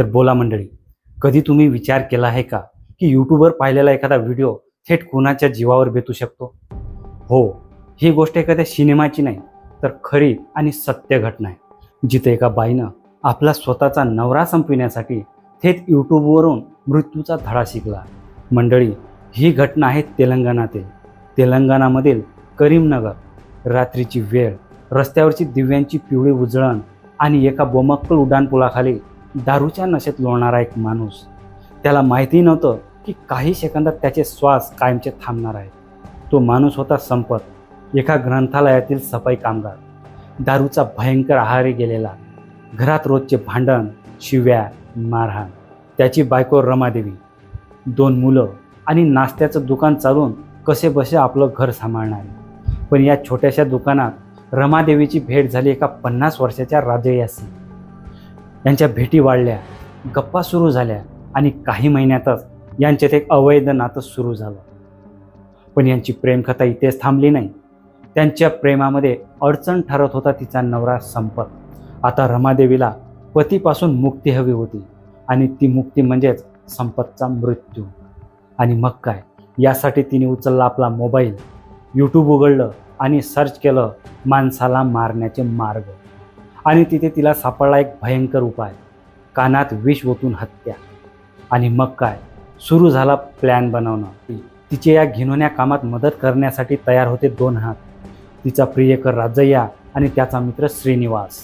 तर बोला मंडळी कधी तुम्ही विचार केला आहे का की यूट्यूबवर पाहिलेला एखादा व्हिडिओ थेट कुणाच्या जीवावर बेतू शकतो? हो ही गोष्ट एखाद्या सिनेमाची नाही तर खरी आणि सत्य घटना आहे. जिथे एका बाईनं आपला स्वतःचा नवरा संपविण्यासाठी थेट यूट्यूबवरून मृत्यूचा धडा शिकला. मंडळी ही घटना आहे तेलंगणातील. तेलंगणामधील करीमनगर. रात्रीची वेळ रस्त्यावरची दिव्यांची पिवळी उजळण आणि एका बोमक्कल उड्डाणपुलाखाली दारूच्या नशेत लोळणारा एक माणूस. त्याला माहिती नव्हतं की काही सेकंदात त्याचे श्वास कायमचे थांबणार आहेत. तो माणूस होता संपत. एका ग्रंथालयातील सफाई कामगार. दारूचा भयंकर आहारी गेलेला. घरात रोजचे भांडण शिव्या मारहाण. त्याची बायको रमादेवी. दोन मुलं आणि नाश्त्याचं दुकान चालून कसे बसे आपलं घर सांभाळणारे. पण या छोट्याशा दुकानात रमादेवीची भेट झाली एका पन्नास वर्षाच्या राजयासी. यांच्या भेटी वाढल्या गप्पा सुरू झाल्या आणि काही महिन्यातच यांच्यात एक अवैध नातं सुरू झालं. पण यांची प्रेमकथा इथेच थांबली नाही. त्यांच्या प्रेमामध्ये अडचण ठरत होता तिचा नवरा संपत. आता रमादेवीला पतीपासून मुक्ती हवी होती आणि ती मुक्ती म्हणजेच संपतचा मृत्यू. आणि मग काय? यासाठी तिने उचलला आपला मोबाईल यूट्यूब उघडलं आणि सर्च केलं माणसाला मारण्याचे मार्ग. आणि तिथे तिला सापडला एक भयंकर उपाय. कानात विष ओतून हत्या. आणि मग काय? सुरू झाला प्लॅन बनवणं. तिचे या घिनवण्या कामात मदत करण्यासाठी तयार होते दोन हात. तिचा प्रियकर राजय्या आणि त्याचा मित्र श्रीनिवास.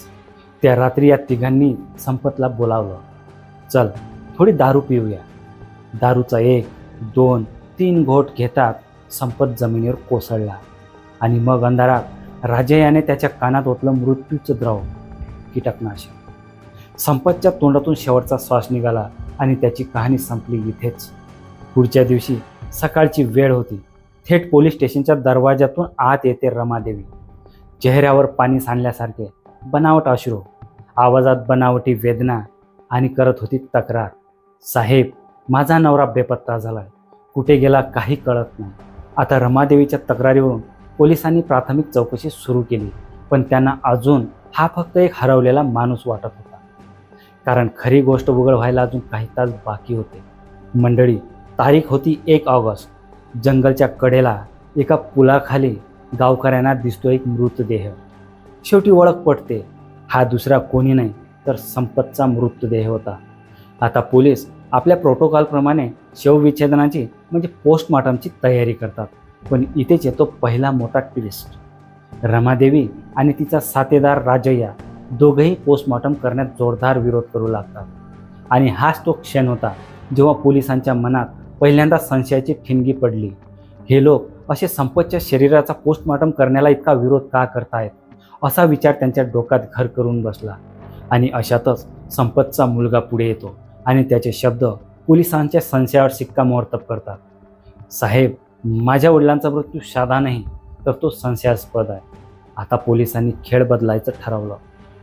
त्या रात्री या तिघांनी संपतला बोलावलं. चल थोडी दारू पिऊया. दारूचा एक दोन तीन घोट घेतात संपत जमिनीवर कोसळला. आणि मग अंधारात राजयाने त्याच्या कानात ओतलं मृत्यूचं द्रव. कीटकनाशक. संपतच्या तोंडातून शेवटचा श्वास निघाला आणि त्याची कहाणी संपली इथेच. पुढच्या दिवशी सकाळची वेळ होती. थेट पोलीस स्टेशनच्या दरवाजातून आत येते रमादेवी. चेहऱ्यावर पाणी सांडल्यासारखे बनावट अश्रू आवाजात बनावटी वेदना आणि करत होती तक्रार. साहेब माझा नवरा बेपत्ता झाला कुठे गेला काही कळत नाही. आता रमादेवीच्या तक्रारीवरून पोलिसांनी प्राथमिक चौकशी सुरू केली पण त्यांना अजून हा फक्त एक हरवलेला माणूस वाटत होता. कारण खरी गोष्ट उघड व्हायला अजून काही तास बाकी होते. मंडळी तारीख होती एक ऑगस्ट. जंगलच्या कडेला एका पुलाखाली गावकऱ्यांना दिसतो एक मृतदेह. शेवटी ओळख पटते हा दुसरा कोणी नाही तर संपतचा मृतदेह होता. आता पोलीस आपल्या प्रोटोकॉलप्रमाणे शवविच्छेदनाची म्हणजे पोस्टमॉर्टमची तयारी करतात. पण इथेच येतो पहिला मोठा ट्विस्ट रमादेवी आणि तिचा साथेदार राजय्या दोघंही पोस्टमॉर्टम करण्यात जोरदार विरोध करू लागतात. आणि हाच तो क्षण होता जेव्हा पोलिसांच्या मनात पहिल्यांदा संशयाची ठिणगी पडली. हे लोक असे संपतच्या शरीराचा पोस्टमॉर्टम करण्याला इतका विरोध का करतायत? असा विचार त्यांच्या डोक्यात घर करून बसला. आणि अशातच संपतचा मुलगा पुढे येतो आणि त्याचे शब्द पोलिसांच्या संशयावर शिक्कामोर्तब करतात. साहेब माझ्या वडिलांचा मृत्यू साधा नाही तर तो संशयास्पद आहे. आता पोलिसांनी खेळ बदलायचं ठरवलं.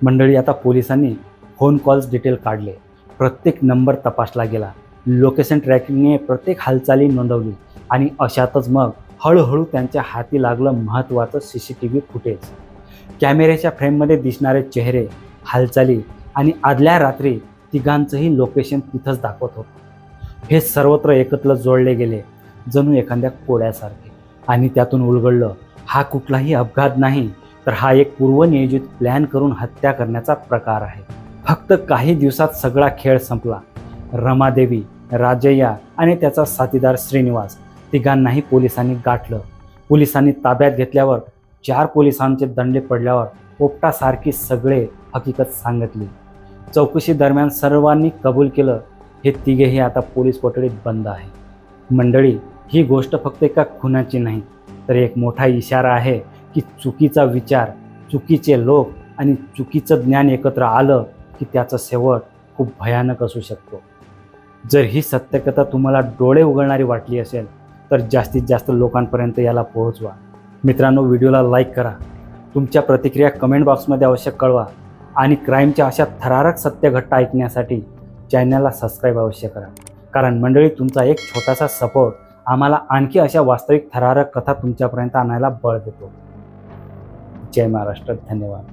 मंडळी आता पोलिसांनी फोन कॉल्स डिटेल काढले. प्रत्येक नंबर तपासला गेला. लोकेशन ट्रॅकिंगने प्रत्येक हालचाली नोंदवली. आणि अशातच मग हळूहळू त्यांच्या हाती लागलं महत्त्वाचं C C T V footage कॅमेऱ्याच्या फ्रेममध्ये दिसणारे चेहरे हालचाली आणि आदल्या रात्री तिघांचंही लोकेशन तिथंच दाखवत होतं. हे सर्वत्र एकत्र जोडले गेले जणू एखाद्या कोड्यासारखे. आणि त्यातून उलगडलं हा कुठलाही अपघात नाही तर हा एक पूर्वनियोजित प्लॅन करून हत्या करण्याचा प्रकार आहे. फक्त काही दिवसात सगळा खेळ संपला. रमादेवी राजय्या आणि त्याचा साथीदार श्रीनिवास तिघांनाही पोलिसांनी गाठलं. पोलिसांनी ताब्यात घेतल्यावर चार पोलिसांचे दंडे पडल्यावर पोपटासारखी सगळे हकीकत सांगितली. चौकशी दरम्यान सर्वांनी कबूल केलं हे तिघेही आता पोलीस कोठडीत बंद आहे. मंडळी ही गोष्ट फक्त एका खुनाची नाही तर एक मोठा इशारा आहे की चुकीचा विचार चुकीचे लोक आणि चुकीचं ज्ञान एकत्र आलं की त्याचं शेवट खूप भयानक असू शकतो. जर ही सत्यकथा तुम्हाला डोळे उघडणारी वाटली असेल तर जास्तीत जास्त लोकांपर्यंत याला पोहोचवा. मित्रांनो व्हिडिओला लाईक करा. तुमच्या प्रतिक्रिया कमेंट बॉक्समध्ये अवश्य कळवा आणि क्राईमच्या अशा थरारक सत्यघट्टा ऐकण्यासाठी चॅनलला सबस्क्राईब अवश्य करा. कारण मंडळी तुमचा एक छोटासा सपोर्ट आम्हाला आणखी अशा वास्तविक थरारक कथा तुमच्यापर्यंत आणायला बळ देतो. जय महाराष्ट्र. धन्यवाद.